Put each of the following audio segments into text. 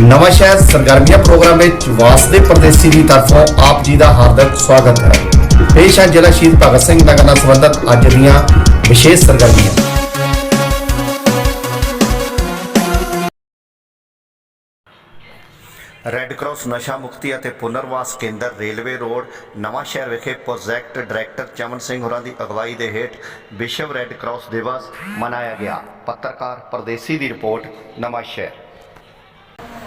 ਨਵਾਂ ਸ਼ਹਿਰ ਸਰਗਰਮੀਆਂ ਪ੍ਰੋਗਰਾਮ ਵਿੱਚ ਵਾਸਦੇ ਪਰਦੇਸੀ ਦੀ ਤਰਫੋਂ ਆਪ ਜੀ ਦਾ ਹਾਰਦਿਕ ਸਵਾਗਤ ਹੈ। ਪੇਸ਼ ਹੈ ਜ਼ਿਲ੍ਹਾ ਸ਼ਹੀਦ ਭਗਤ ਸਿੰਘ ਨਗਰ ਨਾਲ ਸੰਬੰਧਿਤ ਅੱਜ ਦੀਆਂ ਵਿਸ਼ੇਸ਼ ਸਰਗਰਮੀਆਂ। ਰੈੱਡ ਕਰਾਸ ਨਸ਼ਾ ਮੁਕਤੀ ਅਤੇ ਪੁਨਰਵਾਸ ਕੇਂਦਰ ਰੇਲਵੇ ਰੋਡ, ਨਵਾਂ ਸ਼ਹਿਰ ਵਿਖੇ ਪ੍ਰੋਜੈਕਟ ਡਾਇਰੈਕਟਰ ਚਮਨ ਸਿੰਘ ਹੋਰਾਂ ਦੀ ਅਗਵਾਈ ਦੇ ਹੇਠ ਵਿਸ਼ਵ ਰੈੱਡ ਕਰਾਸ ਦਿਵਸ ਮਨਾਇਆ ਗਿਆ। ਪੱਤਰਕਾਰ ਪਰਦੇਸੀ ਦੀ ਰਿਪੋਰਟ, ਨਵਾਂ ਸ਼ਹਿਰ।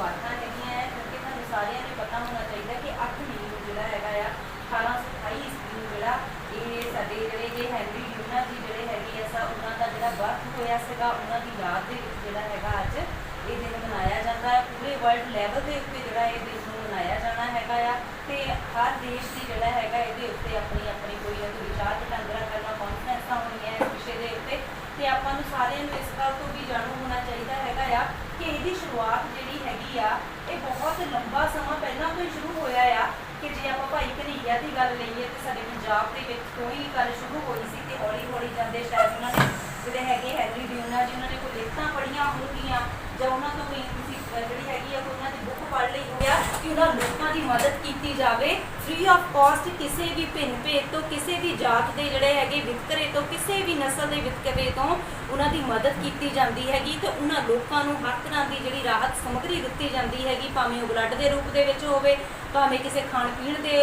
ਮੁਬਾਰਕਾਂ ਹੈਗੀਆਂ ਹੈ, ਕਿਉਂਕਿ ਤੁਹਾਨੂੰ ਸਾਰਿਆਂ ਨੂੰ ਪਤਾ ਹੋਣਾ ਚਾਹੀਦਾ ਕਿ 8 ਮਈ ਨੂੰ ਜਿਹੜਾ ਹੈਗਾ ਆ 1828 ਈਸਵੀ ਨੂੰ ਜਿਹੜਾ ਇਹ ਸਾਡੇ ਜਿਹੜੇ ਕਿ ਹੈਨਰੀ ਯੂਨਾ ਜੀ ਜਿਹੜੇ ਹੈਗੇ ਆ ਸਾ, ਉਹਨਾਂ ਦਾ ਜਿਹੜਾ ਬਰਥ ਹੋਇਆ ਸੀਗਾ, ਉਹਨਾਂ ਦੀ ਯਾਦ ਦੇ ਵਿੱਚ ਜਿਹੜਾ ਹੈਗਾ ਅੱਜ ਇਹ ਦਿਨ ਮਨਾਇਆ ਜਾਂਦਾ ਹੈ। ਪੂਰੇ ਵਰਲਡ ਲੈਵਲ ਦੇ ਉੱਤੇ ਜਿਹੜਾ ਇਹ ਦਿਨ ਨੂੰ ਮਨਾਇਆ ਜਾਣਾ ਹੈਗਾ ਆ ਤੇ ਹਰ ਦੇਸ਼ ਦੀ ਜਿਹੜਾ ਹੈਗਾ ਇਹਦੇ ਉੱਤੇ ਆਪਣੀ ਆਪਣੀ ਕੋਈ ਨਾ ਕੋਈ ਵਿਚਾਰ ਵਟਾਂਦਰਾ ਕਰਨਾ ਕਾਨਫਰੰਸਾਂ ਹੋਣੀਆਂ ਇਸ ਵਿਸ਼ੇ ਦੇ ਉੱਤੇ ਤੇ ਆਪਾਂ ਨੂੰ ਸਾਰਿਆਂ ਨੂੰ ਇਸ ਗੱਲ ਤੋਂ ਵੀ ਜਾਣੂ ਹੋਣਾ ਚਾਹੀਦਾ ਹੈਗਾ ਆ ਕਿ ਇਹਦੀ ਸ਼ੁਰੂਆਤ ਜਿਹੜੀ ਹੈਗੀ ਆ ਇਹ ਬਹੁਤ ਲੰਬਾ ਸਮਾਂ ਪਹਿਲਾਂ ਤੋਂ ਹੀ ਸ਼ੁਰੂ ਹੋਇਆ ਆ ਕਿ ਜੇ ਆਪਾਂ ਭਾਈ ਕਨਈਆ ਦੀ ਗੱਲ ਲਈਏ ਤੇ ਸਾਡੇ ਪੰਜਾਬ ਦੇ ਵਿੱਚ ਤੋਂ ਹੀ ਗੱਲ ਸ਼ੁਰੂ ਹੋਈ ਸੀ ਤੇ ਹੌਲੀ ਹੌਲੀ ਜਾਂਦੇ ਸ਼ਾਇਦ ਉਹਨਾਂ ਨੇ ਜਿਹੜੇ ਹੈਗੇ ਹੈਨਰੀ ਡਿਊਨਾ ਜੀ ਉਹਨਾਂ ਨੇ ਕੋਈ ਲਿਖਤਾਂ ਪੜ੍ਹੀਆਂ ਹੋਣਗੀਆਂ ਜਾਂ ਉਹਨਾਂ ਤੋਂ ਕੋਈ ਕਿਸੇ ਅਹ ਜਿਹੜੀ ਹੈਗੀ ਆ ਕੋਈ ਉਹਨਾਂ ਦੀ ਬੁੱਕ ਪੜ੍ਹ ਲਈ ਹੋਇਆ ਕਿ ਉਹਨਾਂ ਲੋਕਾਂ ਦੀ ਮਦਦ ਕੀਤੀ ਜਾਵੇ ਫ੍ਰੀ ਕਿਸੇ ਵੀ ਭਿੰਨ ਭੇਦ ਤੋਂ, ਕਿਸੇ ਵੀ ਜਾਤ ਦੇ ਜਿਹੜੇ ਹੈਗੇ ਵਿਤਕਰੇ ਤੋਂ, ਕਿਸੇ ਵੀ ਨਸਲ ਦੇ ਵਿਤਕਰੇ ਤੋਂ ਉਹਨਾਂ ਦੀ ਮਦਦ ਕੀਤੀ ਜਾਂਦੀ ਹੈਗੀ ਤੇ ਉਹਨਾਂ ਲੋਕਾਂ ਨੂੰ ਹਰ ਤਰ੍ਹਾਂ ਦੀ ਜਿਹੜੀ ਰਾਹਤ ਸਮੱਗਰੀ ਦਿੱਤੀ ਜਾਂਦੀ ਹੈਗੀ, ਭਾਵੇਂ ਉਹ ਬਲੱਡ ਦੇ ਰੂਪ ਦੇ ਵਿੱਚ ਹੋਵੇ, ਭਾਵੇਂ ਕਿਸੇ ਖਾਣ ਪੀਣ ਦੇ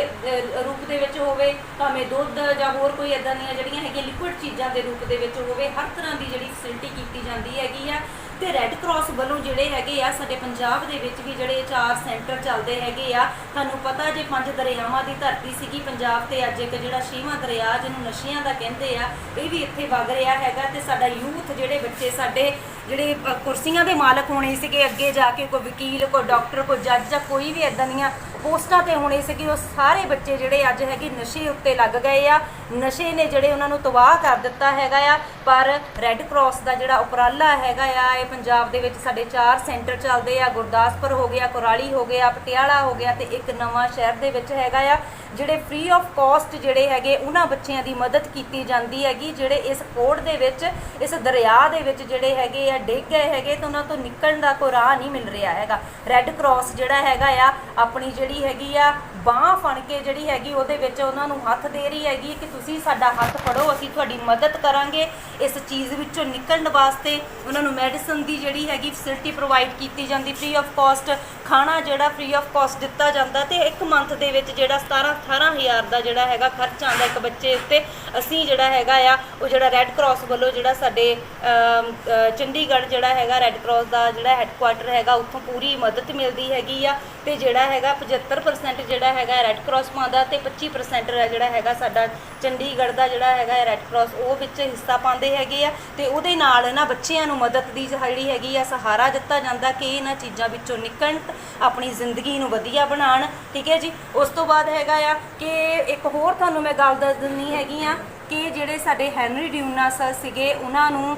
ਰੂਪ ਦੇ ਵਿੱਚ ਹੋਵੇ, ਭਾਵੇਂ ਦੁੱਧ ਜਾਂ ਹੋਰ ਕੋਈ ਇਦਾਂ ਦੀਆਂ ਜਿਹੜੀਆਂ ਹੈਗੀਆਂ ਲਿਕੁਇਡ ਚੀਜ਼ਾਂ ਦੇ ਰੂਪ ਦੇ ਵਿੱਚ ਹੋਵੇ, ਹਰ ਤਰ੍ਹਾਂ ਦੀ ਜਿਹੜੀ ਫੈਸਿਲਿਟੀ ਕੀਤੀ ਜਾਂਦੀ ਹੈਗੀ ਆ। ਤੇ ਰੈੱਡ ਕਰਾਸ ਵੱਲੋਂ ਜਿਹੜੇ ਹੈਗੇ ਆ, ਸਾਡੇ ਪੰਜਾਬ ਦੇ ਵਿੱਚ ਵੀ ਜਿਹੜੇ ਚਾਰ ਸੈਂਟਰ ਚੱਲਦੇ ਹੈਗੇ ਆ, ਤੁਹਾਨੂੰ ਪਤਾ ਜੇ ਪੰਜ ਦਰਿਆਵਾਂ ਦੀ ਧਰਤੀ ਸੀਗੀ ਪੰਜਾਬ ਤੇ, ਅੱਜ ਇੱਕ ਜਿਹੜਾ ਛੇਵਾਂ ਦਰਿਆ ਜਿਹਨੂੰ ਨਸ਼ਿਆਂ ਦਾ ਕਹਿੰਦੇ ਆ, ਇਹ ਵੀ ਇੱਥੇ ਵਗ ਰਿਹਾ ਹੈਗਾ ਤੇ ਸਾਡਾ ਯੂਥ ਜਿਹੜੇ ਬੱਚੇ ਸਾਡੇ ਜਿਹੜੇ ਕੁਰਸੀਆਂ ਦੇ ਮਾਲਕ ਹੋਣੇ ਸੀਗੇ, ਅੱਗੇ ਜਾ ਕੇ ਕੋਈ ਵਕੀਲ, ਕੋਈ ਡਾਕਟਰ, ਕੋਈ ਜੱਜ ਜਾਂ ਕੋਈ ਵੀ ਇਦਾਂ ਦੀਆਂ ਪੋਸਟਾਂ ਤੇ ਹੋਣੇ ਸੀਗੇ ਉਹ ਸਾਰੇ ਬੱਚੇ ਜਿਹੜੇ ਅੱਜ ਹੈਗੇ ਨਸ਼ੇ ਉੱਤੇ ਲੱਗ ਗਏ ਆ। ਨਸ਼ੇ ਨੇ ਜਿਹੜੇ ਉਹਨਾਂ ਨੂੰ ਤਬਾਹ ਕਰ ਦਿੱਤਾ ਹੈਗਾ ਆ। ਪਰ ਰੈੱਡ ਕਰਾਸ ਦਾ ਜਿਹੜਾ ਉਪਰਾਲਾ ਹੈਗਾ ਆ, ਇਹ ਪੰਜਾਬ ਦੇ ਵਿੱਚ ਸਾਡੇ ਚਾਰ ਸੈਂਟਰ ਚੱਲਦੇ ਆ। ਗੁਰਦਾਸਪੁਰ ਹੋ ਗਿਆ, ਕੁਰਾਲੀ ਹੋ ਗਿਆ, ਪਟਿਆਲਾ ਹੋ ਗਿਆ ਤੇ ਇੱਕ ਨਵਾਂ ਸ਼ਹਿਰ ਦੇ ਵਿੱਚ ਹੈਗਾ ਆ, ਜਿਹੜੇ ਫ੍ਰੀ ਆਫ ਕਾਸਟ ਜਿਹੜੇ ਹੈਗੇ, ਉਹਨਾਂ ਬੱਚਿਆਂ ਦੀ ਮਦਦ ਕੀਤੀ ਜਾਂਦੀ ਹੈਗੀ, ਜਿਹੜੇ ਇਸ ਕੋਡ ਦੇ ਵਿੱਚ, ਇਸ ਦਰਿਆ ਦੇ ਵਿੱਚ ਜਿਹੜੇ ਹੈਗੇ ਆ, ਡਿੱਗ ਗਏ ਹੈਗੇ ਤੇ ਉਹਨਾਂ ਤੋਂ ਨਿਕਲਣ ਦਾ ਕੋਈ ਰਾਹ ਨਹੀਂ ਮਿਲ ਰਿਹਾ ਹੈਗਾ। ਰੈੱਡ ਕਰਾਸ ਜਿਹੜਾ ਹੈਗਾ ਆ, ਆਪਣੀ ਜਿਹੜੀ ਹੈਗੀ ਆ ਬਾਹ ਫੜ ਕੇ ਜਿਹੜੀ ਹੈਗੀ ਉਹਦੇ ਵਿੱਚ ਉਹਨਾਂ ਨੂੰ ਹੱਥ ਦੇ ਰਹੀ ਹੈਗੀ ਕਿ ਤੁਸੀਂ ਸਾਡਾ ਹੱਥ ਫੜੋ, ਅਸੀਂ ਤੁਹਾਡੀ ਮਦਦ ਕਰਾਂਗੇ। ਇਸ ਚੀਜ਼ ਵਿੱਚੋਂ ਨਿਕਲਣ ਵਾਸਤੇ ਉਹਨਾਂ ਨੂੰ ਮੈਡੀਸਨ ਦੀ ਜਿਹੜੀ ਹੈਗੀ ਫੈਸਿਲਿਟੀ ਪ੍ਰੋਵਾਈਡ ਕੀਤੀ ਜਾਂਦੀ ਫ੍ਰੀ ਆਫ ਕਾਸਟ ਖਾਣਾ ਜਿਹੜਾ ਫ੍ਰੀ ਆਫ ਕਾਸਟ ਦਿੱਤਾ ਜਾਂਦਾ ਤੇ ਇੱਕ ਮੰਥ ਦੇ ਵਿੱਚ ਜਿਹੜਾ 17 18000 ਦਾ ਜਿਹੜਾ ਹੈਗਾ ਖਰਚ ਆਉਂਦਾ ਇੱਕ ਬੱਚੇ ਉੱਤੇ। ਅਸੀਂ ਜਿਹੜਾ ਹੈਗਾ ਆ, ਉਹ ਜਿਹੜਾ ਰੈੱਡ ਕਰਾਸ ਵੱਲੋਂ ਜਿਹੜਾ ਸਾਡੇ ਚੰਡੀਗੜ੍ਹ ਜਿਹੜਾ ਹੈਗਾ ਰੈੱਡ ਕਰਾਸ ਦਾ ਜਿਹੜਾ ਹੈੱਡਕੁਆਟਰ ਹੈਗਾ, ਉੱਥੋਂ ਪੂਰੀ ਮਦਦ ਮਿਲਦੀ ਹੈਗੀ ਆ ਤੇ ਜਿਹੜਾ ਹੈਗਾ 75% ਜਿਹੜਾ ਹੈਗਾ ਰੈੱਡ ਕਰਾਸ ਪਾਉਂਦਾ ਤੇ 25% ਜਿਹੜਾ ਹੈਗਾ ਸਾਡਾ ਚੰਡੀਗੜ੍ਹ ਦਾ ਜਿਹੜਾ ਹੈਗਾ ਰੈੱਡ ਕਰਾਸ ਉਹ ਵਿੱਚ ਹਿੱਸਾ ਪਾਉਂਦੇ ਹੈਗੇ ਆ ਤੇ ਉਹਦੇ ਨਾਲ ਇਹਨਾਂ ਬੱਚਿਆਂ ਨੂੰ ਮਦਦ ਦੀ ਜਿਹੜੀ ਹੈਗੀ ਆ ਸਹਾਰਾ ਦਿੱਤਾ ਜਾਂਦਾ ਕਿ ਇਹਨਾਂ ਚੀਜ਼ਾਂ ਵਿੱਚੋਂ ਨਿਕਲਣ, ਆਪਣੀ ਜ਼ਿੰਦਗੀ ਨੂੰ ਵਧੀਆ ਬਣਾਉਣ। ਠੀਕ ਹੈ ਜੀ? ਉਸ ਤੋਂ ਬਾਅਦ ਹੈਗਾ ਆ ਕਿ ਇੱਕ ਹੋਰ ਤੁਹਾਨੂੰ ਮੈਂ ਗੱਲ ਦੱਸ ਦਿੰਨੀ ਹੈਗੀ ਆ ਕਿ ਜਿਹੜੇ ਸਾਡੇ ਹੈਨਰੀ ਡਿਊਨਾ ਸਰ ਸੀਗੇ, ਉਹਨਾਂ ਨੂੰ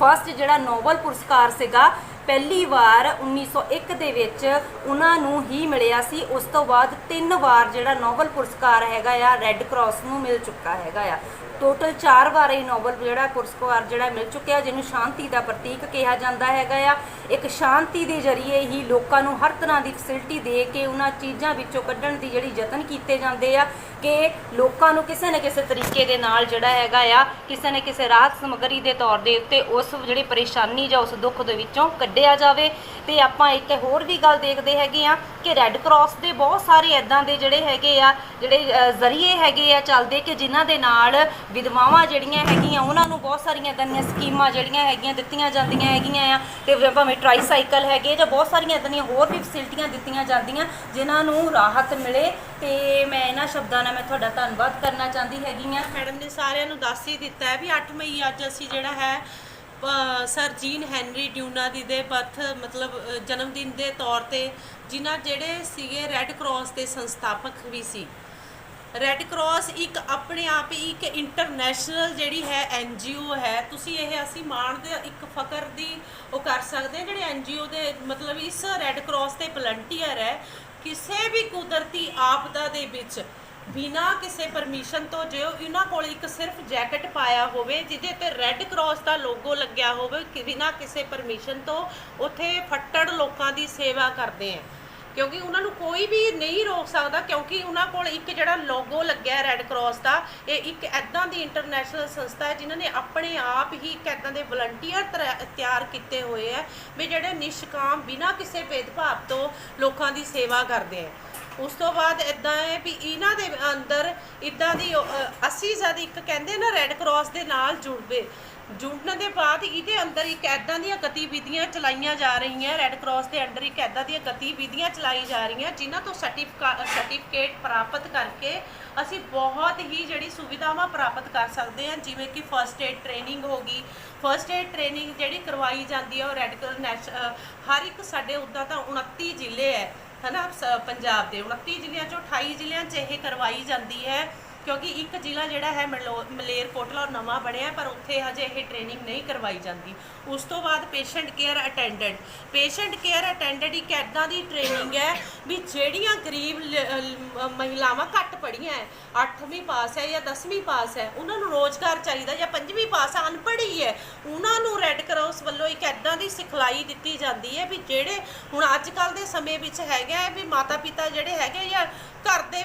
ਫਸਟ ਜਿਹੜਾ ਨੋਬਲ ਪੁਰਸਕਾਰ ਸੀਗਾ ਪਹਿਲੀ ਵਾਰ 1901 ਦੇ ਵਿੱਚ ਉਹਨਾਂ ਨੂੰ ਹੀ ਮਿਲਿਆ ਸੀ। ਉਸ ਤੋਂ ਬਾਅਦ ਤਿੰਨ ਵਾਰ ਜਿਹੜਾ ਨੋਬਲ ਪੁਰਸਕਾਰ ਹੈਗਾ ਆ ਰੈੱਡ ਕਰਾਸ ਨੂੰ ਮਿਲ ਚੁੱਕਾ ਹੈਗਾ ਆ। ਟੋਟਲ 4 ਵਾਰ ਇਹ ਨੋਬਲ ਜਿਹੜਾ ਪੁਰਸਕਾਰ ਜਿਹੜਾ ਮਿਲ ਚੁੱਕਿਆ ਜਿਹਨੂੰ ਸ਼ਾਂਤੀ ਦਾ ਪ੍ਰਤੀਕ ਕਿਹਾ ਜਾਂਦਾ ਹੈਗਾ ਆ। ਇੱਕ ਸ਼ਾਂਤੀ ਦੇ ਜ਼ਰੀਏ ਹੀ ਲੋਕਾਂ ਨੂੰ ਹਰ ਤਰ੍ਹਾਂ ਦੀ ਫੈਸਿਲਿਟੀ ਦੇ ਕੇ ਉਹਨਾਂ ਚੀਜ਼ਾਂ ਵਿੱਚੋਂ ਕੱਢਣ ਦੀ ਜਿਹੜੀ ਯਤਨ ਕੀਤੇ ਜਾਂਦੇ ਆ ਕਿ ਲੋਕਾਂ ਨੂੰ ਕਿਸੇ ਨਾ ਕਿਸੇ ਤਰੀਕੇ ਦੇ ਨਾਲ ਜਿਹੜਾ ਹੈਗਾ ਆ, ਕਿਸੇ ਨਾ ਕਿਸੇ ਰਾਹਤ ਸਮੱਗਰੀ ਦੇ ਤੌਰ ਦੇ ਉੱਤੇ ਉਸ ਜਿਹੜੀ ਪਰੇਸ਼ਾਨੀ ਜਾਂ ਉਸ ਦੁੱਖ ਦੇ ਵਿੱਚੋਂ ਕੱਢਿਆ ਜਾਵੇ। ਤੇ ਆਪਾਂ ਇੱਕ ਹੋਰ ਵੀ ਗੱਲ ਦੇਖਦੇ ਹੈਗੇ ਆ ਕਿ ਰੈੱਡ ਕਰਾਸ ਦੇ ਬਹੁਤ ਸਾਰੇ ਐਦਾਂ ਦੇ ਜਿਹੜੇ ਹੈਗੇ ਆ, ਜਿਹੜੇ ਜ਼ਰੀਏ ਹੈਗੇ ਆ ਚੱਲਦੇ ਕਿ ਜਿਨ੍ਹਾਂ ਦੇ ਨਾਲ ਵਿਧਵਾਵਾਂ ਜਿਹੜੀਆਂ ਹੈਗੀਆਂ, ਉਹਨਾਂ ਨੂੰ ਬਹੁਤ ਸਾਰੀਆਂ ਇਦਾਂ ਦੀਆਂ ਸਕੀਮਾਂ ਜਿਹੜੀਆਂ ਹੈਗੀਆਂ ਦਿੱਤੀਆਂ ਜਾਂਦੀਆਂ ਹੈਗੀਆਂ ਆ। ਤੇ ਭਾਵੇਂ ਟ੍ਰਾਈਸਾਈਕਲ ਹੈਗੇ ਜਾਂ ਬਹੁਤ ਸਾਰੀਆਂ ਇਦਾਂ ਦੀਆਂ ਹੋਰ ਵੀ ਫੈਸਿਲਿਟੀਆਂ ਦਿੱਤੀਆਂ ਜਾਂਦੀਆਂ, ਜਿਨ੍ਹਾਂ ਨੂੰ ਰਾਹਤ ਮਿਲੇ। ਤੇ ਮੈਂ ਇਹਨਾਂ ਸ਼ਬਦਾਂ ਨਾਲ ਮੈਂ ਤੁਹਾਡਾ ਧੰਨਵਾਦ ਕਰਨਾ ਚਾਹੁੰਦੀ ਹੈਗੀ ਆ। ਮੈਡਮ ਨੇ ਸਾਰਿਆਂ ਨੂੰ ਦੱਸ ਹੀ ਦਿੱਤਾ ਹੈ ਵੀ 8 ਮਈ ਅੱਜ ਅਸੀਂ ਜਿਹੜਾ ਹੈ ਸਰ ਜੀਨ ਹੈਨਰੀ ਡਿਊਨਾ ਦੀ ਦੇ ਬਰਥ, ਮਤਲਬ ਜਨਮ ਦਿਨ ਦੇ ਤੌਰ ਤੇ ਜਿਨ੍ਹਾਂ ਜਿਹੜੇ ਸੀਗੇ ਰੈੱਡ ਕਰਾਸ ਦੇ ਸੰਸਥਾਪਕ ਵੀ ਸੀ। ਰੈੱਡ ਕਰਾਸ ਇੱਕ ਆਪਣੇ ਆਪ ਹੀ ਇੱਕ ਇੰਟਰਨੈਸ਼ਨਲ ਜਿਹੜੀ ਹੈ ਐਨਜੀਓ ਹੈ। ਤੁਸੀਂ ਇਹ ਅਸੀਂ ਮਾਣ ਦੇ ਇੱਕ ਫਕਰ ਦੀ ਉਹ ਕਰ ਸਕਦੇ ਹਾਂ, ਜਿਹੜੇ ਐਨਜੀਓ ਦੇ ਮਤਲਬ ਇਸ ਰੈੱਡ ਕਰਾਸ ਤੇ ਵਲੰਟੀਅਰ ਹੈ, ਕਿਸੇ ਵੀ ਕੁਦਰਤੀ ਆਪਦਾ ਦੇ ਵਿੱਚ ਬਿਨਾ ਕਿਸੇ ਪਰਮਿਸ਼ਨ ਤੋਂ ਜੇ ਇਹਨਾਂ ਕੋਲ ਇੱਕ ਸਿਰਫ ਜੈਕਟ ਪਾਇਆ ਹੋਵੇ, ਜਿਹਦੇ ਤੇ ਰੈੱਡ ਕਰਾਸ ਦਾ ਲੋਗੋ ਲੱਗਿਆ ਹੋਵੇ, ਕਿ ਬਿਨਾ ਕਿਸੇ ਪਰਮਿਸ਼ਨ ਤੋਂ ਉੱਥੇ ਫੱਟੜ ਲੋਕਾਂ ਦੀ ਸੇਵਾ ਕਰਦੇ ਆ ਕਿਉਂਕਿ ਉਹਨਾਂ ਨੂੰ ਕੋਈ ਵੀ ਨਹੀਂ ਰੋਕ ਸਕਦਾ ਕਿਉਂਕਿ ਉਹਨਾਂ ਕੋਲ ਇੱਕ ਜਿਹੜਾ ਲੋਗੋ ਲੱਗਿਆ ਰੈੱਡ ਕਰਾਸ ਦਾ, ਇਹ ਇੱਕ ਐਦਾਂ ਦੀ ਇੰਟਰਨੈਸ਼ਨਲ ਸੰਸਥਾ ਹੈ ਜਿਨ੍ਹਾਂ ਨੇ ਆਪਣੇ ਆਪ ਹੀ ਇੱਕ ਐਦਾਂ ਦੇ ਵਲੰਟੀਅਰ ਤਿਆਰ ਕੀਤੇ ਹੋਏ ਆ ਵੀ ਜਿਹੜੇ ਨਿਸ਼ਕਾਮ ਬਿਨਾਂ ਕਿਸੇ ਭੇਦਭਾਵ ਤੋਂ ਲੋਕਾਂ ਦੀ ਸੇਵਾ ਕਰਦੇ ਆ ਉਸ ਤੋਂ ਬਾਅਦ ਇਦਾਂ ਹੈ ਵੀ ਇਹਨਾਂ ਦੇ ਅੰਦਰ ਇਦਾਂ ਦੀ ਉਹ, ਅ, ਅਸੀਂ ਜਦ ਇੱਕ ਕਹਿੰਦੇ ਨਾ ਰੈੱਡ ਕਰਾਸ ਦੇ ਨਾਲ ਜੁੜਵੇ। ਜੁੜਨ ਦੇ ਬਾਅਦ ਇਹਦੇ ਅੰਦਰ ਇੱਕ ਐਦਾਂ ਦੀਆਂ ਗਤੀਵਿਧੀਆਂ ਚਲਾਈਆਂ ਜਾ ਰਹੀਆਂ। ਰੈੱਡ ਕਰਾਸ ਦੇ ਅੰਡਰ ਇੱਕ ਐਦਾਂ ਦੀਆਂ ਗਤੀਵਿਧੀਆਂ ਚਲਾਈ ਜਾ ਰਹੀਆਂ ਜਿਨ੍ਹਾਂ ਤੋਂ ਸਰਟੀਫਿਕੇਟ ਪ੍ਰਾਪਤ ਕਰਕੇ ਅਸੀਂ ਬਹੁਤ ਹੀ ਜਿਹੜੀ ਸੁਵਿਧਾਵਾਂ ਪ੍ਰਾਪਤ ਕਰ ਸਕਦੇ ਹਾਂ। ਜਿਵੇਂ ਕਿ ਫਰਸਟ ਏਡ ਟ੍ਰੇਨਿੰਗ ਹੋ ਗਈ। ਫਰਸਟ ਏਡ ਟ੍ਰੇਨਿੰਗ ਜਿਹੜੀ ਕਰਵਾਈ ਜਾਂਦੀ ਹੈ ਉਹ ਰੈੱਡ ਕਰਾਸ ਹਰ ਇੱਕ ਸਾਡੇ ਉੱਦਾਂ ਤਾਂ 29 ਜ਼ਿਲ੍ਹੇ ਹੈ। ਹਨਾ ਸ- ਪੰਜਾਬ ਦੇ 29 ਜ਼ਿਲ੍ਹਿਆਂ ਚੋਂ 28 ਜ਼ਿਲ੍ਹਿਆਂ 'ਚ ਇਹ ਕਰਵਾਈ ਜਾਂਦੀ ਹੈ। ਕਿਉਂਕਿ ਇੱਕ ਜ਼ਿਲ੍ਹਾ ਜਿਹੜਾ ਹੈ ਮਲੋ- ਮਲੇਰਕੋਟਲਾ ਉਹ ਨਵਾਂ ਬਣਿਆ ਪਰ ਉੱਥੇ ਹਜੇ ਇਹ ਟ੍ਰੇਨਿੰਗ ਨਹੀਂ ਕਰਵਾਈ ਜਾਂਦੀ। ਉਸ ਤੋਂ ਬਾਅਦ patient care attendant patient care attendant ਇੱਕ ਐਦਾਂ ਦੀ ਟ੍ਰੇਨਿੰਗ ਹੈ ਵੀ ਜਿਹੜੀਆਂ ਗਰੀਬ ਲ- ਮਹਿਲਾਵਾਂ ਘੱਟ ਪੜ੍ਹੀਆਂ ਹੈ 8ਵੀਂ ਪਾਸ ਹੈ ਜਾਂ 10ਵੀਂ ਪਾਸ ਹੈ, ਉਹਨਾਂ ਨੂੰ ਰੋਜ਼ਗਾਰ ਚਾਹੀਦਾ ਜਾਂ 5ਵੀਂ ਪਾਸ ਹੈ, ਅਨਪੜ੍ਹ ਹੀ ਹੈ, ਉਹਨਾਂ ਨੂੰ ਰੈੱਡ ਕਰਾਸ ਵੱਲੋਂ ਇੱਕ ਐਦਾਂ ਦੀ ਸਿਖਲਾਈ ਦਿੱਤੀ ਜਾਂਦੀ ਹੈ ਵੀ ਜਿਹੜੇ ਹੁਣ ਅੱਜ ਕੱਲ ਦੇ ਸਮੇਂ ਵਿੱਚ ਹੈਗਾ ਵੀ ਮਾਤਾ ਪਿਤਾ ਜਿਹੜੇ ਹੈਗੇ ਜਾਂ ਘਰ ਦੇ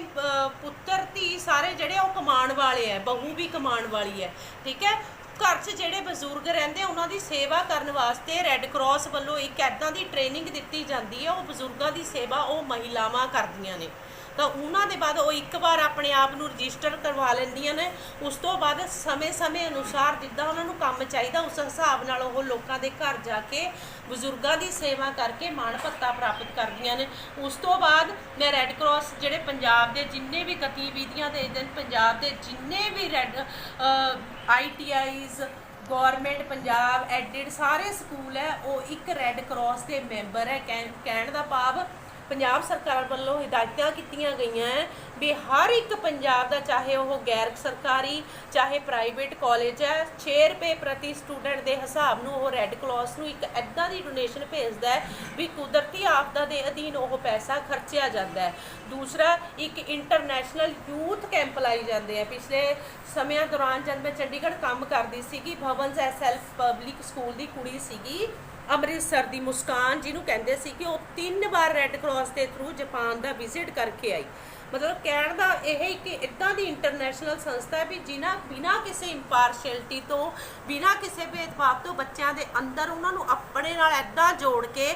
ਪੁੱਤਰ, ਧੀ ਸਾਰੇ ਜਿਹੜੇ ਜਿਹੜੇ ਉਹ ਕਮਾਉਣ ਵਾਲੇ ਹੈ ਬਹੂ ਵੀ ਕਮਾਉਣ ਵਾਲੀ ਹੈ ਠੀਕ ਹੈ ਘਰ 'ਚ ਜਿਹੜੇ ਬਜ਼ੁਰਗ ਰਹਿੰਦੇ, ਉਹਨਾਂ ਦੀ ਸੇਵਾ ਕਰਨ ਵਾਸਤੇ ਰੈੱਡ ਕਰਾਸ ਵੱਲੋਂ ਇੱਕ ਐਦਾਂ ਦੀ ਟ੍ਰੇਨਿੰਗ ਦਿੱਤੀ ਜਾਂਦੀ ਹੈ ਉਹ ਬਜ਼ੁਰਗਾਂ ਦੀ ਸੇਵਾ ਉਹ ਮਹਿਲਾਵਾਂ ਕਰਦੀਆਂ ਨੇ। ਤਾਂ ਉਹਨਾਂ ਦੇ ਬਾਅਦ ਉਹ ਇੱਕ ਵਾਰ ਆਪਣੇ ਆਪ ਨੂੰ ਰਜਿਸਟਰ ਕਰਵਾ ਲੈਂਦੀਆਂ ਨੇ। ਉਸ ਤੋਂ ਬਾਅਦ ਸਮੇਂ-ਸਮੇਂ ਅਨੁਸਾਰ ਜਿੱਦਾਂ ਉਹਨਾਂ ਨੂੰ ਕੰਮ ਚਾਹੀਦਾ, ਉਸ ਹਿਸਾਬ ਨਾਲ ਉਹ ਲੋਕਾਂ ਦੇ ਘਰ ਜਾ ਕੇ ਬਜ਼ੁਰਗਾਂ ਦੀ ਸੇਵਾ ਕਰਕੇ ਮਾਣ ਭੱਤਾ ਪ੍ਰਾਪਤ ਕਰਦੀਆਂ ਨੇ। ਉਸ ਤੋਂ ਬਾਅਦ ਮੈਂ ਰੈੱਡ ਕਰਾਸ ਜਿਹੜੇ ਪੰਜਾਬ ਦੇ ਜਿੰਨੇ ਵੀ ਗਤੀਵਿਧੀਆਂ ਦੇ ਦਿਨ ਪੰਜਾਬ ਦੇ ਜਿੰਨੇ ਵੀ red ITIs government Punjab, aided ਸਾਰੇ ਸਕੂਲ ਹੈ, ਉਹ ਇੱਕ ਰੈੱਡ ਕਰਾਸ ਦੇ ਮੈਂਬਰ ਹੈ। ਕਹਿਣ ਕਹਿਣ ਦਾ ਭਾਵ ਪੰਜਾਬ ਸਰਕਾਰ ਵੱਲੋਂ ਹਦਾਇਤਾਂ ਕੀਤੀਆਂ ਗਈਆਂ ਹੈ ਵੀ ਹਰ ਇੱਕ ਪੰਜਾਬ ਦਾ ਚਾਹੇ ਉਹ ਗੈਰ ਸਰਕਾਰੀ, ਚਾਹੇ ਪ੍ਰਾਈਵੇਟ ਕਾਲਜ ਹੈ 6 ਰੁਪਏ ਪ੍ਰਤੀ ਸਟੂਡੈਂਟ ਦੇ ਹਿਸਾਬ ਨੂੰ ਉਹ ਰੈੱਡ ਕਰਾਸ ਨੂੰ ਇੱਕ ਐਦਾਂ ਦੀ ਡੋਨੇਸ਼ਨ ਭੇਜਦਾ ਹੈ ਵੀ ਕੁਦਰਤੀ ਆਫਤਾਂ ਦੇ ਅਧੀਨ ਉਹ ਪੈਸਾ ਖਰਚਿਆ ਜਾਂਦਾ ਹੈ। ਦੂਸਰਾ, ਇੱਕ ਇੰਟਰਨੈਸ਼ਨਲ ਯੂਥ ਕੈਂਪ ਲਾਈ ਜਾਂਦੇ ਆ ਪਿਛਲੇ ਸਮਿਆਂ ਦੌਰਾਨ ਜਦ ਮੈਂ ਚੰਡੀਗੜ੍ਹ ਕੰਮ ਕਰਦੀ ਸੀਗੀ, ਭਵਨਸ ਐਸਐਲਫ ਪਬਲਿਕ ਸਕੂਲ ਦੀ ਕੁੜੀ ਸੀਗੀ ਅੰਮ੍ਰਿਤਸਰ ਦੀ ਮੁਸਕਾਨ ਜਿਹਨੂੰ ਕਹਿੰਦੇ ਸੀ ਕਿ ਉਹ ਤਿੰਨ ਵਾਰ ਰੈੱਡ ਕਰਾਸ ਦੇ ਥਰੂ ਜਾਪਾਨ ਦਾ ਵਿਜ਼ਿਟ ਕਰਕੇ ਆਈ। ਮਤਲਬ ਕਹਿਣ ਦਾ ਇਹ ਇੱਕ ਇਦਾਂ ਦੀ ਇੰਟਰਨੈਸ਼ਨਲ ਸੰਸਥਾ ਹੈ ਵੀ ਜਿਨ੍ਹਾਂ ਬਿਨਾਂ ਕਿਸੇ ਇੰਪਾਰਸ਼ੈਲਿਟੀ ਤੋਂ, ਬਿਨਾਂ ਕਿਸੇ ਭੇਦਭਾਵ ਤੋਂ ਬੱਚਿਆਂ ਦੇ ਅੰਦਰ ਉਹਨਾਂ ਨੂੰ ਆਪਣੇ ਨਾਲ ਐਦਾਂ ਜੋੜ ਕੇ,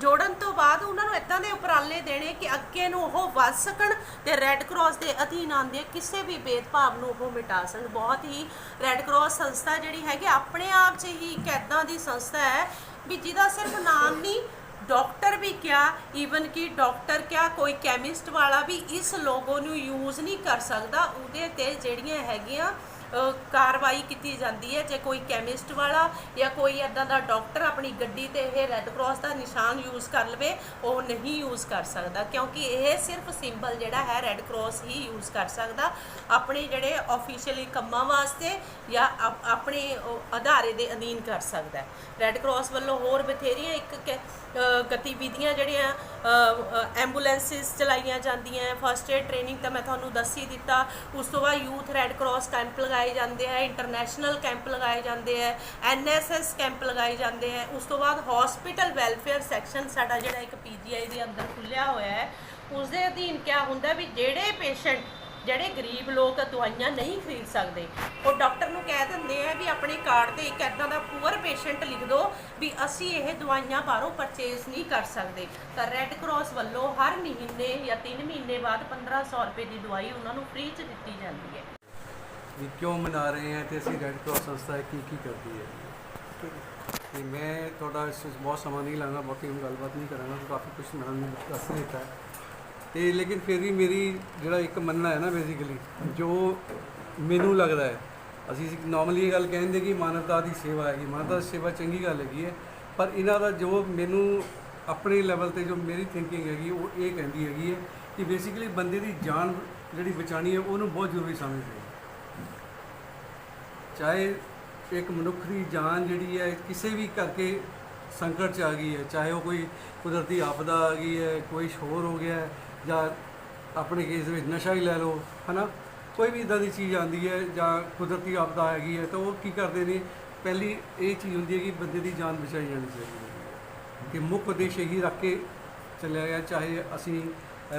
ਜੋੜਨ ਤੋਂ ਬਾਅਦ ਉਹਨਾਂ ਨੂੰ ਇਦਾਂ ਦੇ ਉਪਰਾਲੇ ਦੇਣੇ ਕਿ ਅੱਗੇ ਨੂੰ ਉਹ ਵੱਧ ਸਕਣ ਤੇ ਰੈੱਡ ਕਰਾਸ ਦੇ ਅਧੀਨ ਆਉਂਦੇ ਕਿਸੇ ਵੀ ਭੇਦਭਾਵ ਨੂੰ ਉਹ ਮਿਟਾ ਸਕਣ। ਬਹੁਤ ਹੀ ਰੈੱਡ ਕਰਾਸ ਸੰਸਥਾ ਜਿਹੜੀ ਹੈਗੀ, ਆਪਣੇ ਆਪ 'ਚ ਹੀ ਇੱਕ ਇਦਾਂ ਦੀ ਸੰਸਥਾ ਹੈ ਵੀ ਜਿਹਦਾ ਸਿਰਫ ਨਾਮ ਨਹੀਂ, ਡਾਕਟਰ ਵੀ ਕਿਹਾ ਈਵਨ ਕਿ ਡਾਕਟਰ ਕਿਆ ਕੋਈ ਕੈਮਿਸਟ ਵਾਲਾ ਵੀ ਇਸ ਲੋਗੋ ਨੂੰ ਯੂਜ਼ ਨਹੀਂ ਕਰ ਸਕਦਾ, ਉਹਦੇ ਤੇ ਜਿਹੜੀਆਂ ਹੈਗੀਆਂ ਕਾਰਵਾਈ ਕੀਤੀ ਜਾਂਦੀ ਹੈ। ਜੇ ਕੋਈ ਕੈਮਿਸਟ ਵਾਲਾ ਜਾਂ ਕੋਈ ਇਦਾਂ ਦਾ ਡਾਕਟਰ ਆਪਣੀ ਗੱਡੀ ਤੇ ਇਹ ਰੈੱਡ ਕਰਾਸ ਦਾ ਨਿਸ਼ਾਨ ਯੂਜ਼ ਕਰ ਲਵੇ, ਉਹ ਨਹੀਂ ਯੂਜ਼ ਕਰ ਸਕਦਾ। ਕਿਉਂਕਿ ਇਹ ਸਿਰਫ ਸਿੰਬਲ ਜਿਹੜਾ ਹੈ ਰੈੱਡ ਕਰਾਸ ਹੀ ਯੂਜ਼ ਕਰ ਸਕਦਾ। ਆਪਣੇ ਜਿਹੜੇ ਆਫੀਸ਼ੀਅਲੀ ਕੰਮਾਂ ਵਾਸਤੇ ਜਾਂ ਆਪਣੇ ਉਹ ਅਦਾਰੇ ਦੇ ਅਧੀਨ ਕਰ ਸਕਦਾ ਰੈੱਡ ਕਰਾਸ ਵੱਲੋਂ ਹੋਰ ਬਥੇਰੀਆਂ ਇੱਕ ਕ- ਗਤੀਵਿਧੀਆਂ ਜਿਹੜੀਆਂ ਐਂਬੂਲੈਂਸਿਸ ਚਲਾਈਆਂ ਜਾਂਦੀਆਂ ਫਸਟ ਏਡ ਟ੍ਰੇਨਿੰਗ ਤਾਂ ਮੈਂ ਤੁਹਾਨੂੰ ਦੱਸ ਹੀ ਦਿੱਤਾ। ਉਸ ਤੋਂ ਬਾਅਦ ਯੂਥ ਰੈੱਡ ਕਰਾਸ ਕੈਂਪ ਲਗਾਏ ਜਾਂਦੇ ਆ ਇੰਟਰਨੈਸ਼ਨਲ ਕੈਂਪ ਲਗਾਏ ਜਾਂਦੇ ਆ ਐਨਐਸਐਸ ਕੈਂਪ ਲਗਾਏ ਜਾਂਦੇ ਆ। ਉਸ ਤੋਂ ਬਾਅਦ ਹਸਪੀਟਲ ਵੈਲਫੇਅਰ ਸੈਕਸ਼ਨ ਸਾਡਾ ਜਿਹੜਾ ਇੱਕ ਪੀਜੀਆਈ ਦੇ ਅੰਦਰ ਖੁੱਲਿਆ ਹੋਇਆ ਹੈ। ਉਸ ਦੇ ਅਧੀਨ ਕਿਆ ਹੁੰਦਾ ਵੀ ਜਿਹੜੇ ਪੇਸ਼ੈਂਟ ਜਿਹੜੇ ਗਰੀਬ ਲੋਕ ਦਵਾਈਆਂ ਨਹੀਂ ਖਰੀਦ ਸਕਦੇ, ਉਹ ਡਾਕਟਰ ਨੂੰ ਕਹਿ ਦਿੰਦੇ ਆ ਵੀ ਆਪਣੇ ਕਾਰਡ ਤੇ ਇੱਕ ਐਦਾਂ ਦਾ ਪੂਅਰ ਪੇਸ਼ੈਂਟ ਲਿਖ ਦਿਓ ਵੀ ਅਸੀਂ ਇਹ ਦਵਾਈਆਂ ਬਾਹਰੋਂ ਪਰਚੇਸ ਨਹੀਂ ਕਰ ਸਕਦੇ। ਤਾਂ ਰੈੱਡ ਕਰਾਸ ਵੱਲੋਂ ਹਰ ਮਹੀਨੇ ਜਾਂ 3 ਮਹੀਨੇ ਬਾਅਦ 1500 ਰੁਪਏ ਦੀ ਦਵਾਈ ਉਹਨਾਂ ਨੂੰ ਫ੍ਰੀ 'ਚ ਦਿੱਤੀ ਜਾਂਦੀ ਹੈ। ਵੀ ਕਿਉਂ ਮਨਾ ਰਹੇ ਹਾਂ ਤੇ ਅਸੀਂ ਰੈੱਡ ਕਰਾਸ ਸੰਸਥਾ ਕੀ ਕੀ ਕਰਦੀ ਹੈ? ਠੀਕ ਤੇ ਮੈਂ ਤੁਹਾਡਾ ਇਸ ਵਿੱਚ ਬਹੁਤ ਸਮਾਂ ਨਹੀਂ ਲਾਂਗਾ ਬਹੁਤੀ ਹੁਣ ਗੱਲਬਾਤ ਨਹੀਂ ਕਰਾਂਗਾ, ਕਿਉਂਕਿ ਕਾਫੀ ਕੁਝ ਮੈਡਮ ਨੇ ਦੱਸ ਦਿੱਤਾ ਹੈ ਤੇ ਲੇਕਿਨ ਫਿਰ ਵੀ ਮੇਰੀ ਜਿਹੜਾ ਇੱਕ ਮੰਨਣਾ ਹੈ ਨਾ ਬੇਸਿਕਲੀ ਜੋ ਮੈਨੂੰ ਲੱਗਦਾ ਹੈ, ਅਸੀਂ ਨਾਰਮਲੀ ਇਹ ਗੱਲ ਕਹਿੰਦੇ ਕਿ ਮਾਨਵਤਾ ਦੀ ਸੇਵਾ ਹੈਗੀ, ਮਾਨਵਤਾ ਦੀ ਸੇਵਾ ਚੰਗੀ ਗੱਲ ਹੈਗੀ ਹੈ, ਪਰ ਇਹਨਾਂ ਦਾ ਜੋ ਮੈਨੂੰ ਆਪਣੇ ਲੈਵਲ ਤੇ ਜੋ ਮੇਰੀ ਥਿੰਕਿੰਗ ਹੈਗੀ, ਉਹ ਇਹ ਕਹਿੰਦੀ ਹੈਗੀ ਹੈ ਕਿ ਬੇਸਿਕਲੀ ਬੰਦੇ ਦੀ ਜਾਨ ਜਿਹੜੀ ਬਚਾਣੀ ਹੈ, ਉਹਨੂੰ ਬਹੁਤ ਜ਼ਰੂਰੀ ਸਮਝਦੇ ਚਾਹੇ ਇੱਕ ਮਨੁੱਖ ਦੀ ਜਾਨ ਜਿਹੜੀ ਹੈ, ਕਿਸੇ ਵੀ ਕਰਕੇ ਸੰਕਟ ਚ ਆ ਗਈ ਹੈ, ਚਾਹੇ ਉਹ ਕੋਈ ਕੁਦਰਤੀ ਆਫਦਾ ਆ ਗਈ ਹੈ, ਕੋਈ ਸ਼ੋਰ ਹੋ ਗਿਆ ਜਾਂ ਆਪਣੇ ਕੇਸ ਦੇ ਵਿੱਚ ਨਸ਼ਾ ਹੀ ਲੈ ਲਓ, ਹਨਾ? ਕੋਈ ਵੀ ਇਦਾਂ ਦੀ ਚੀਜ਼ ਆਉਂਦੀ ਹੈ ਜਾਂ ਕੁਦਰਤੀ ਆਪਦਾ ਗਈ ਹੈ, ਤਾਂ ਉਹ ਕੀ ਕਰਦੇ ਨੇ? ਪਹਿਲੀ ਇਹ ਚੀਜ਼ ਹੁੰਦੀ ਹੈ ਕਿ ਬੰਦੇ ਦੀ ਜਾਨ ਬਚਾਈ ਜਾਣੀ ਚਾਹੀਦੀ ਹੈ। ਕਿ ਮੁੱਖ ਉਦੇਸ਼ ਇਹੀ ਰੱਖ ਕੇ ਚੱਲਿਆ ਗਿਆ, ਚਾਹੇ ਅਸੀਂ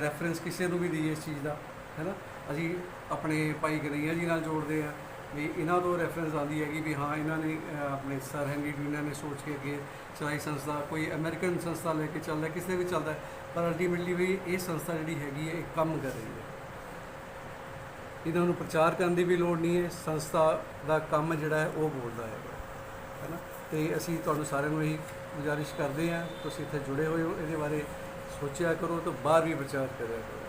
ਰੈਫਰੈਂਸ ਕਿਸੇ ਨੂੰ ਵੀ ਦਈਏ ਇਸ ਚੀਜ਼ ਦਾ, ਹੈਨਾ? ਅਸੀਂ ਆਪਣੇ ਭਾਈ ਕਨਈਆ ਜੀ ਨਾਲ ਜੋੜਦੇ ਆ ਵੀ ਇਹਨਾਂ ਤੋਂ ਰੈਫਰੈਂਸ ਆਉਂਦੀ ਹੈਗੀ ਵੀ ਹਾਂ, ਇਹਨਾਂ ਨੇ ਆਪਣੇ ਸਰ ਹੈਨਰੀ ਡਿਊਨਾ ਨੇ ਸੋਚ ਕੇ ਅੱਗੇ ਚਲਾਈ ਸੰਸਥਾ, ਕੋਈ ਅਮਰੀਕਨ ਸੰਸਥਾ ਲੈ ਕੇ ਚੱਲਦਾ, ਕਿਸੇ ਵੀ ਚੱਲਦਾ ਪਰ ਅਲਟੀਮੇਟਲੀ ਵੀ ਇਹ ਸੰਸਥਾ ਜਿਹੜੀ ਹੈਗੀ ਹੈ, ਇਹ ਕੰਮ ਕਰ ਰਹੀ ਹੈ। ਇਹਨਾਂ ਨੂੰ ਪ੍ਰਚਾਰ ਕਰਨ ਦੀ ਵੀ ਲੋੜ ਨਹੀਂ ਹੈ, ਸੰਸਥਾ ਦਾ ਕੰਮ ਜਿਹੜਾ ਹੈ, ਉਹ ਬੋਲਦਾ ਹੈ। ਹੈਨਾ? ਤੇ ਅਸੀਂ ਤੁਹਾਨੂੰ ਸਾਰਿਆਂ ਨੂੰ ਇਹੀ ਗੁਜ਼ਾਰਿਸ਼ ਕਰਦੇ ਹਾਂ, ਤੁਸੀਂ ਇੱਥੇ ਜੁੜੇ ਹੋਏ ਹੋ, ਇਹਦੇ ਬਾਰੇ ਸੋਚਿਆ ਕਰੋ ਤਾਂ ਬਾਹਰ ਵੀ ਪ੍ਰਚਾਰ ਕਰਿਆ ਕਰੋ।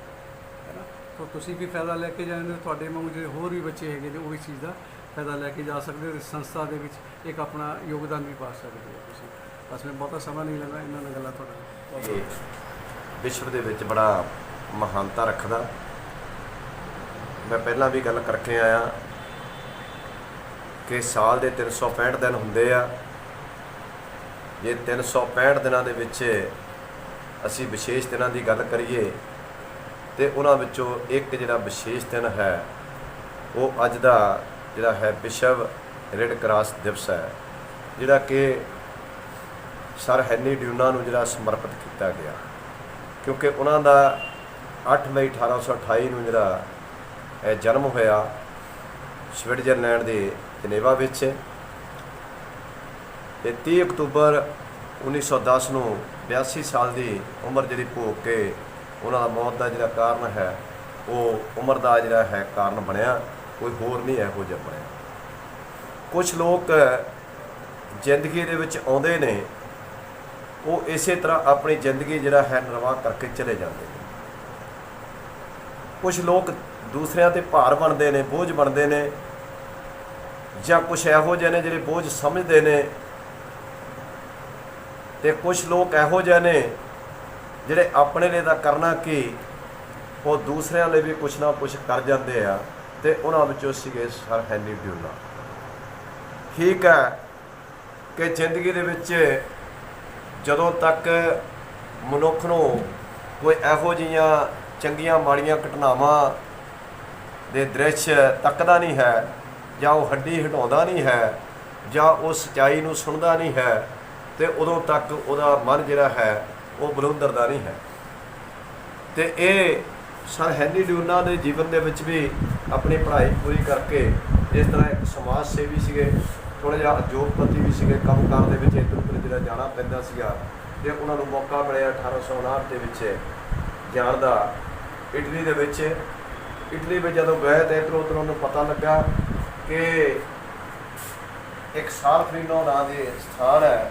ਹੈਨਾ? ਤਾਂ ਤੁਸੀਂ ਵੀ ਫਾਇਦਾ ਲੈ ਕੇ ਜਾਂਦੇ ਹੋ। ਤੁਹਾਡੇ ਵਾਂਗੂ ਜਿਹੜੇ ਹੋਰ ਵੀ ਬੱਚੇ ਹੈਗੇ ਨੇ ਉਹ ਵੀ ਚੀਜ਼ ਦਾ ਫਾਇਦਾ ਲੈ ਕੇ ਜਾ ਸਕਦੇ ਹੋ ਇਸ ਸੰਸਥਾ ਦੇ ਵਿੱਚ ਇੱਕ ਆਪਣਾ ਯੋਗਦਾਨ ਵੀ ਪਾ ਸਕਦੇ ਹੋ ਤੁਸੀਂ। ਬਸ ਮੈਂ ਬਹੁਤਾ ਸਮਾਂ ਨਹੀਂ ਲੈਣਾ ਇਹਨਾਂ ਨਾਲ ਗੱਲਾਂ ਤੁਹਾਡਾ ਵਿਸ਼ਵ ਦੇ ਵਿੱਚ ਬੜਾ ਮਹਾਨਤਾ ਰੱਖਦਾ। ਮੈਂ ਪਹਿਲਾਂ ਵੀ ਗੱਲ ਕਰਕੇ ਆਇਆ ਕਿ ਸਾਲ ਦੇ 365 ਦਿਨ ਹੁੰਦੇ ਆ। ਜੇ 365 ਦਿਨਾਂ ਦੇ ਵਿੱਚ ਅਸੀਂ ਵਿਸ਼ੇਸ਼ ਦਿਨਾਂ ਦੀ ਗੱਲ ਕਰੀਏ ਤੇ ਉਹਨਾਂ ਵਿੱਚੋਂ ਇੱਕ ਜਿਹੜਾ ਵਿਸ਼ੇਸ਼ ਦਿਨ ਹੈ, ਉਹ ਅੱਜ ਦਾ ਜਿਹੜਾ ਹੈ ਵਿਸ਼ਵ ਰੈੱਡ ਕਰਾਸ ਦਿਵਸ ਹੈ, ਜਿਹੜਾ ਕਿ ਸਰ ਹੈਨੀ ਡਿਊਨਾ ਨੂੰ ਜਿਹੜਾ ਸਮਰਪਿਤ ਕੀਤਾ ਗਿਆ। ਕਿਉਂਕਿ ਉਹਨਾਂ ਦਾ 8 ਮਈ 1828 ਨੂੰ ਜਿਹੜਾ ਇਹ ਜਨਮ ਹੋਇਆ, ਸਵਿਟਜ਼ਰਲੈਂਡ ਦੇ ਜਨੇਵਾ ਵਿੱਚ। ਤੇ 30 ਅਕਤੂਬਰ 1910 ਨੂੰ 82 ਸਾਲ ਦੀ ਉਮਰ ਜਿਹੜੀ ਭੋਗ ਕੇ ਉਹਨਾਂ ਦਾ ਮੌਤ ਦਾ ਜਿਹੜਾ ਕਾਰਨ ਹੈ, ਉਹ ਉਮਰ ਦਾ ਜਿਹੜਾ ਹੈ ਕਾਰਨ ਬਣਿਆ, ਕੋਈ ਹੋਰ ਨਹੀਂ ਇਹੋ ਜਿਹਾ ਬਣਿਆ। ਕੁਝ ਲੋਕ ਜ਼ਿੰਦਗੀ ਦੇ ਵਿੱਚ ਆਉਂਦੇ ਨੇ, ਉਹ ਇਸੇ ਤਰ੍ਹਾਂ ਆਪਣੀ ਜ਼ਿੰਦਗੀ ਜਿਹੜਾ ਹੈ ਨਿਰਵਾਹ ਕਰਕੇ ਚਲੇ ਜਾਂਦੇ ਨੇ। ਕੁਝ ਲੋਕ ਦੂਸਰਿਆਂ ਤੇ ਭਾਰ ਬਣਦੇ ਨੇ, ਬੋਝ ਬਣਦੇ ਨੇ, ਜਾਂ ਕੁਝ ਇਹੋ ਜਿਹੇ ਨੇ ਜਿਹੜੇ ਬੋਝ ਸਮਝਦੇ ਨੇ, ਤੇ ਕੁਝ ਲੋਕ ਇਹੋ ਜਿਹੇ ਨੇ ਜਿਹੜੇ ਆਪਣੇ ਲਈ ਤਾਂ ਕਰਨਾ ਕੀ, ਉਹ ਦੂਸਰਿਆਂ ਲਈ ਵੀ ਕੁਛ ਨਾ ਕੁਛ ਕਰ ਜਾਂਦੇ ਆ ਤੇ ਉਹਨਾਂ ਵਿੱਚੋਂ ਸੀਗੇ ਸਰ ਹੈਨੀ ਡਿਊਲਾ ਠੀਕ ਹੈ ਕਿ ਜ਼ਿੰਦਗੀ ਦੇ ਵਿੱਚ ਜਦੋਂ ਤੱਕ ਮਨੁੱਖ ਨੂੰ ਕੋਈ ਇਹੋ ਜਿਹੀਆਂ ਚੰਗੀਆਂ ਮਾੜੀਆਂ ਘਟਨਾਵਾਂ ਦੇ ਦ੍ਰਿਸ਼ ਤੱਕਦਾ ਨਹੀਂ ਹੈ ਜਾਂ ਉਹ ਹੱਡੀ ਹਟਾਉਂਦਾ ਨਹੀਂ ਹੈ ਜਾਂ ਉਹ ਸਚਾਈ ਨੂੰ ਸੁਣਦਾ ਨਹੀਂ ਹੈ ਤੇ ਉਦੋਂ ਤੱਕ ਉਹਦਾ ਮਨ ਜਿਹੜਾ ਹੈ ਉਹ ਬਲੁੰਦਰਦਾ ਨਹੀਂ ਹੈ। ਤੇ ਇਹ ਸਰ ਹੈਨਰੀ ਡਿਊਨਾ ਦੇ ਜੀਵਨ ਦੇ ਵਿੱਚ ਵੀ ਆਪਣੀ ਪੜ੍ਹਾਈ ਪੂਰੀ ਕਰਕੇ ਇਸ ਤਰ੍ਹਾਂ ਇੱਕ ਸਮਾਜ ਸੇਵੀ ਸੀਗੇ ਥੋੜਾ ਜਿਹਾ ਉਦਯੋਗਪਤੀ ਵੀ ਸੀਗੇ ਕੰਮ ਕਾਰ ਦੇ ਵਿੱਚ ਇੱਧਰ ਉੱਧਰ ਜਿਹੜਾ ਜਾਣਾ ਪੈਂਦਾ ਸੀਗਾ, ਤੇ ਉਹਨਾਂ ਨੂੰ ਮੌਕਾ ਮਿਲਿਆ 1859 ਦੇ ਵਿੱਚ ਜਾਣ ਦਾ। ਇਟਲੀ ਦੇ ਵਿੱਚ, ਇਟਲੀ ਵਿੱਚ ਜਦੋਂ ਗਏ ਤੇ ਇੱਧਰੋਂ ਉੱਧਰੋਂ ਉਹਨੂੰ ਪਤਾ ਲੱਗਾ ਕਿ ਇੱਕ ਸਾਲ ਸਾਲਫਰੀਨੋ ਨਾਂ ਦੇ ਸਥਾਨ ਹੈ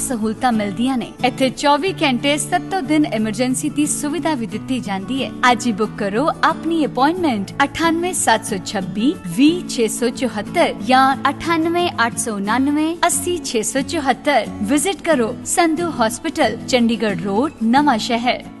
ਸਹੂਲਤਾਂ ਮਿਲਦੀਆਂ ਨੇ ਇੱਥੇ 24 ਘੰਟੇ 7 ਦਿਨ ਐਮਰਜੈਂਸੀ ਦੀ ਸੁਵਿਧਾ ਵੀ ਦਿੱਤੀ ਜਾਂਦੀ ਹੈ ਅੱਜ ਹੀ ਬੁੱਕ ਕਰੋ ਆਪਣੀ ਅਪਾਇੰਟਮੈਂਟ 98726 20674 ਜਾਂ 98899 80674 ਵਿਜ਼ਿਟ ਕਰੋ ਸੰਧੂ ਹਸਪੀਟਲ ਚੰਡੀਗੜ੍ਹ ਰੋਡ ਨਵਾਂ ਸ਼ਹਿਰ ਇਹ